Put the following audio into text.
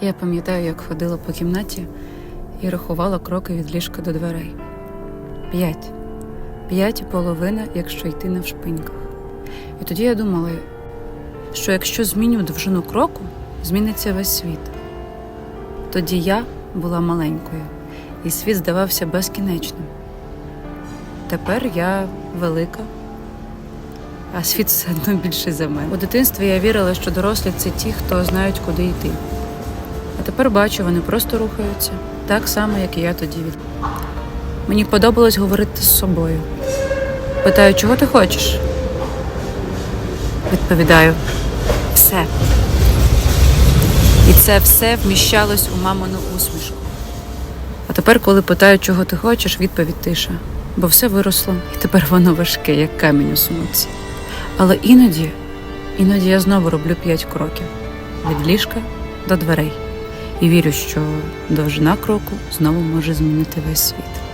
Я пам'ятаю, як ходила по кімнаті і рахувала кроки від ліжка до дверей. П'ять. П'ять і половина, якщо йти навшпиньках. І тоді я думала, що якщо зміню довжину кроку, зміниться весь світ. Тоді я була маленькою, і світ здавався безкінечним. Тепер я велика, а світ все одно більший за мене. У дитинстві я вірила, що дорослі це ті, хто знають, куди йти. А тепер бачу, вони просто рухаються так само, як і я тоді. Мені подобалось говорити з собою. Питаю, чого ти хочеш? Відповідаю, все. І це все вміщалось у мамину усмішку. А тепер, коли питаю, чого ти хочеш, відповідь тиша. Бо все виросло, і тепер воно важке, як камінь у сумці. Але іноді, іноді я знову роблю п'ять кроків від ліжка до дверей. І вірю, що довжина кроку знову може змінити весь світ.